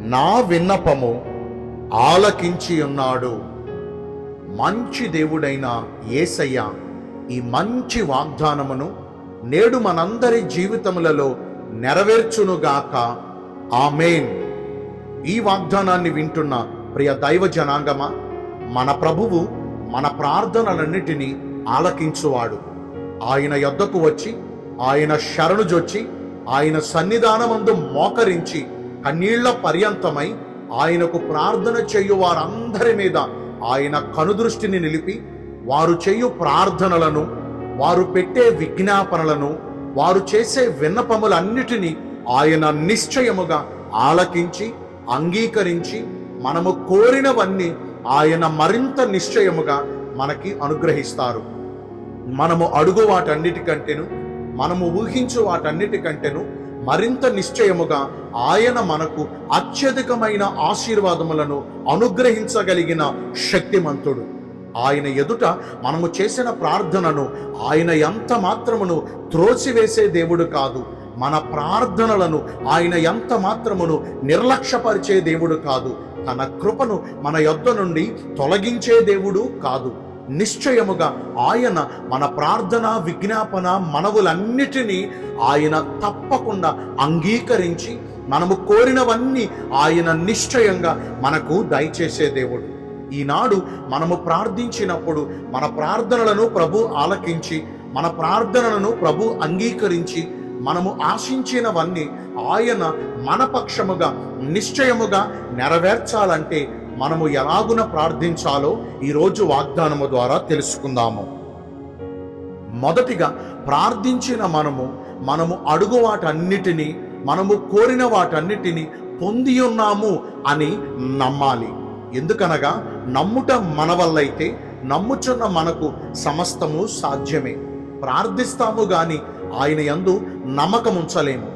నా విన్నపము ఆలకించి ఉన్నాడు. మంచి దేవుడైన యేసయ్య ఈ మంచి వాగ్దానమును నేడు మనందరి జీవితములలో నెరవేర్చునుగాక. ఆమెన్. ఈ వాగ్దానాన్ని వింటున్న ప్రియ దైవ జనాంగమా మన ప్రభువు మన ప్రార్థనలన్నిటినీ ఆలకించువాడు. ఆయన యొద్దకు వచ్చి ఆయన శరణుజొచ్చి ఆయన సన్నిధానమందు మోకరించి కన్నీళ్ళ పర్యంతమై ఆయనకు ప్రార్థన చేయు వారందరి మీద ఆయన కనుదృష్టిని నిలిపి వారు చేయు ప్రార్థనలను వారు పెట్టే విజ్ఞాపనలను వారు చేసే విన్నపములన్నిటినీ ఆయన నిశ్చయముగా ఆలకించి అంగీకరించి మనము కోరినవన్నీ ఆయన మరింత నిశ్చయముగా మనకి అనుగ్రహిస్తారు. మనము అడుగు వాటన్నిటికంటేను మనము ఊహించు వాటన్నిటికంటేను మరింత నిశ్చయముగా ఆయన మనకు అత్యధికమైన ఆశీర్వాదములను అనుగ్రహించగలిగిన శక్తిమంతుడు. ఆయన ఎదుట మనము చేసిన ప్రార్థనను ఆయన ఎంత మాత్రమును త్రోసివేసే దేవుడు కాదు. మన ప్రార్థనలను ఆయన ఎంత మాత్రమును నిర్లక్ష్యపరిచే దేవుడు కాదు. తన కృపను మన యొద్ద నుండి తొలగించే దేవుడు కాదు. నిశ్చయముగా ఆయన మన ప్రార్థన విజ్ఞాపన మనవులన్నిటినీ ఆయన తప్పకుండా అంగీకరించి మనము కోరినవన్నీ ఆయన నిశ్చయంగా మనకు దయచేసే దేవుడు. ఈనాడు మనము ప్రార్థించినప్పుడు మన ప్రార్థనలను ప్రభు ఆలకించి మన ప్రార్థనలను ప్రభు అంగీకరించి మనము ఆశించినవన్నీ ఆయన మన పక్షముగా నిశ్చయముగా నెరవేర్చాలంటే మనము ఎలాగున ప్రార్థించాలో ఈరోజు వాగ్దానము ద్వారా తెలుసుకుందాము. మొదటిగా ప్రార్థించిన మనము మనము అడుగు వాటన్నిటినీ మనము కోరిన వాటన్నిటినీ పొంది ఉన్నాము అని నమ్మాలి. ఎందుకనగా నమ్ముట మన వల్లైతే నమ్ముచున్న మనకు సమస్తము సాధ్యమే. ప్రార్థిస్తాము గాని ఆయన యందు నమ్మకం ఉంచలేము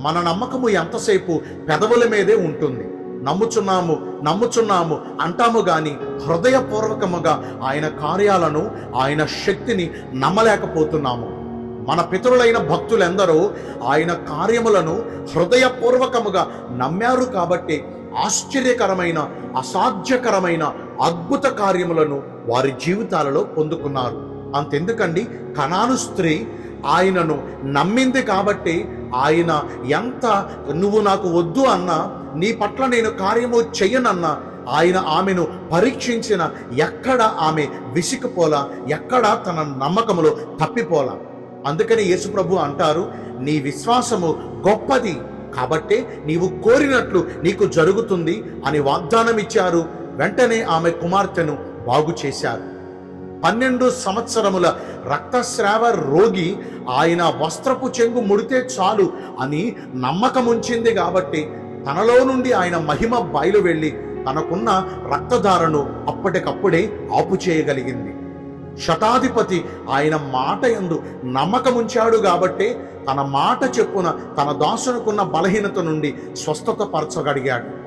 మన నమ్మకము ఎంతసేపు పెదవుల మీదే ఉంటుంది. నమ్ముచున్నాము నమ్ముచున్నాము. అంటాము గాని హృదయపూర్వకముగా ఆయన కార్యాలను ఆయన శక్తిని నమ్మలేకపోతున్నాము. మన పితరులైన భక్తులెందరో ఆయన కార్యములను హృదయపూర్వకముగా నమ్మారు కాబట్టి ఆశ్చర్యకరమైన అసాధ్యకరమైన అద్భుత కార్యములను వారి జీవితాలలో పొందుకున్నారు. అంతెందుకండి? కణాను స్త్రీ ఆయనను నమ్మింది కాబట్టి ఆయన ఎంత నువ్వు నాకు వద్దు అన్నా నీ పట్ల నేను కార్యము చెయ్యనన్న ఆయన ఆమెను పరీక్షించిన ఎక్కడ ఆమె విసిగిపోలా? ఎక్కడ తన నమ్మకములో తప్పిపోలా? అందుకని యేసుప్రభు అంటారు నీ విశ్వాసము గొప్పది కాబట్టే నీవు కోరినట్లు నీకు జరుగుతుంది అని వాగ్దానం ఇచ్చారు. వెంటనే ఆమె కుమార్తెను బాగు చేశారు. పన్నెండు సంవత్సరముల రక్తస్రావ రోగి ఆయన వస్త్రపు చెంగు ముడితే చాలు అని నమ్మకముంచింది కాబట్టి తనలో నుండి ఆయన మహిమ బయలు వెళ్ళి తనకున్న రక్తధారను అప్పటికప్పుడే ఆపు చేయగలిగింది. శతాధిపతి ఆయన మాట ఎందు నమ్మకముంచాడు కాబట్టే తన మాట చెప్పున తన దాసునుకున్న బలహీనత నుండి స్వస్థత పరచగలిగాడు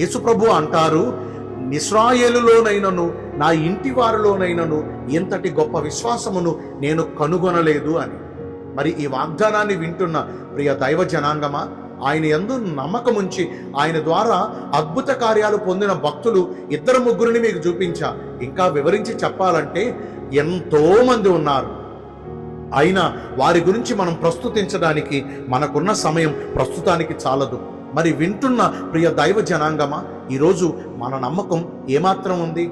యేసుప్రభు అంటారు నిస్రాయేలులోనైనను నా ఇంటి వారిలోనైనను ఇంతటి గొప్ప విశ్వాసమును నేను కనుగొనలేదు అని. మరి ఈ వాగ్దానాన్ని వింటున్న ప్రియ దైవ జనాంగమా? ఆయన ఎందు నమ్మకముంచి ఆయన ద్వారా అద్భుత కార్యాలు పొందిన భక్తులు ఇద్దరు ముగ్గురిని మీకు చూపించా. ఇంకా వివరించి చెప్పాలంటే ఎంతో మంది ఉన్నారు. అయినా వారి గురించి మనం ప్రస్తుతించడానికి మనకున్న సమయం ప్రస్తుతానికి చాలదు. మరి వింటున్న ప్రియ దైవ జనాంగమా ఈరోజు మన నమ్మకం ఏమాత్రం ఉంది?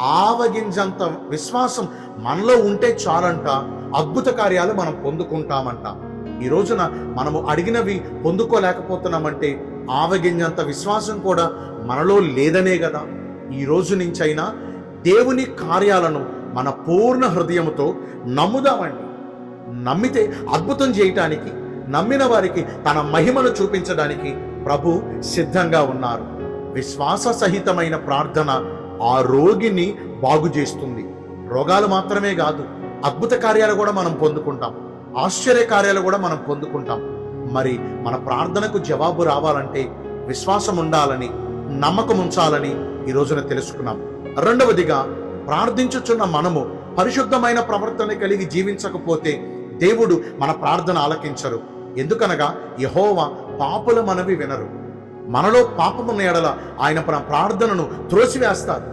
ఆవగింజంత విశ్వాసం మనలో ఉంటే చాలంట అద్భుత కార్యాలు మనం పొందుకుంటామంట. ఈ రోజున మనము అడిగినవి పొందుకోలేకపోతున్నామంటే ఆవగింజంత విశ్వాసం కూడా మనలో లేదనే కదా. ఈ రోజు నుంచైనా దేవుని కార్యాలను మన పూర్ణ హృదయముతో నమ్ముదామండి. నమ్మితే అద్భుతం చేయటానికి నమ్మిన వారికి తన మహిమను చూపించడానికి ప్రభు సిద్ధంగా ఉన్నారు. విశ్వాస సహితమైన ప్రార్థన ఆ రోగిని బాగు చేస్తుంది రోగాలు మాత్రమే కాదు అద్భుత కార్యాలు కూడా మనం పొందుకుంటాం. ఆశ్చర్య కార్యాలు కూడా మనం పొందుకుంటాం. మరి మన ప్రార్థనకు జవాబు రావాలంటే విశ్వాసం ఉండాలని నమ్మకం ఉంచాలని ఈ రోజున తెలుసుకున్నాం. రెండవదిగా ప్రార్థించుచున్న మనము పరిశుద్ధమైన ప్రవర్తన కలిగి జీవించకపోతే దేవుడు మన ప్రార్థన ఆలకించరు. ఎందుకనగా యహోవా పాపుల మనవి వినరు. మనలో పాపమున్న ఎడల ఆయన మన ప్రార్థనను త్రోసివేస్తారు.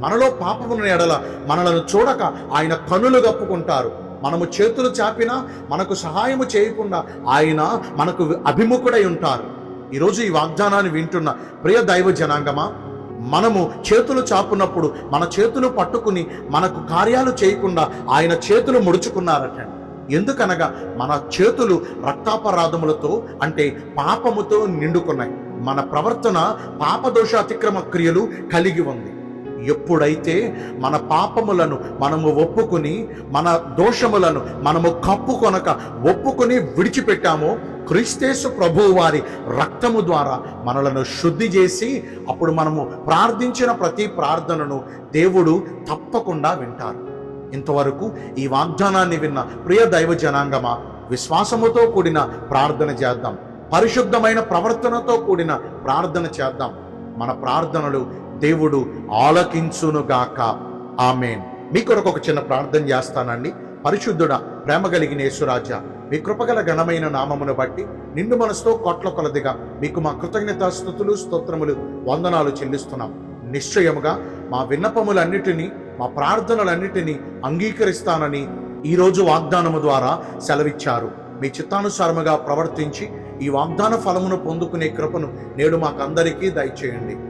మనలో పాపమున్న ఎడల మనలను చూడక ఆయన కనులు కప్పుకుంటారు. మనము చేతులు చాపినా మనకు సహాయము చేయకుండా ఆయన మనకు అభిముఖుడై ఉంటారు. ఈరోజు ఈ వాగ్దానాన్ని వింటున్న ప్రియ దైవ జనాంగమా మనము చేతులు చాపునప్పుడు మన చేతులు పట్టుకుని మనకు కార్యాలు చేయకుండా ఆయన చేతులు ముడుచుకున్నారట. ఎందుకనగా మన చేతులు రక్తాపరాధములతో అంటే పాపముతో నిండుకున్నాయి. మన ప్రవర్తన పాపదోష అతిక్రమ క్రియలు కలిగి ఉంది. ఎప్పుడైతే మన పాపములను మనము ఒప్పుకుని మన దోషములను మనము కప్పుకొనక ఒప్పుకొని విడిచిపెట్టామో క్రీస్తేసు ప్రభువు వారి రక్తము ద్వారా మనలను శుద్ధి చేసి అప్పుడు మనము ప్రార్థించిన ప్రతి ప్రార్థనను దేవుడు తప్పకుండా వింటారు. ఇంతవరకు ఈ వాగ్దానాన్ని విన్న ప్రియ దైవ జనాంగమా విశ్వాసముతో కూడిన ప్రార్థన చేద్దాం. పరిశుద్ధమైన ప్రవర్తనతో కూడిన ప్రార్థన చేద్దాం. మన ప్రార్థనలు దేవుడు ఆలకించునుగాక. ఆమెన్. మీ కొరకు ఒక చిన్న ప్రార్థన చేస్తానండి. పరిశుద్ధుడ ప్రేమ కలిగిన యేసురాజ మీ కృపగల ఘనమైన నామమును బట్టి నిండు మనసుతో కోట్ల కొలదిగా మీకు మా కృతజ్ఞత స్థుతులు స్తోత్రములు వందనాలు చెల్లిస్తున్నాం. నిశ్చయముగా మా విన్నపములన్నిటినీ మా ప్రార్థనలన్నిటినీ అంగీకరిస్తానని ఈరోజు వాగ్దానము ద్వారా సెలవిచ్చారు. మీ చిత్తానుసారముగా ప్రవర్తించి ఈ వాగ్దాన ఫలమును పొందుకునే కృపను నేడు మాకందరికీ దయచేయండి.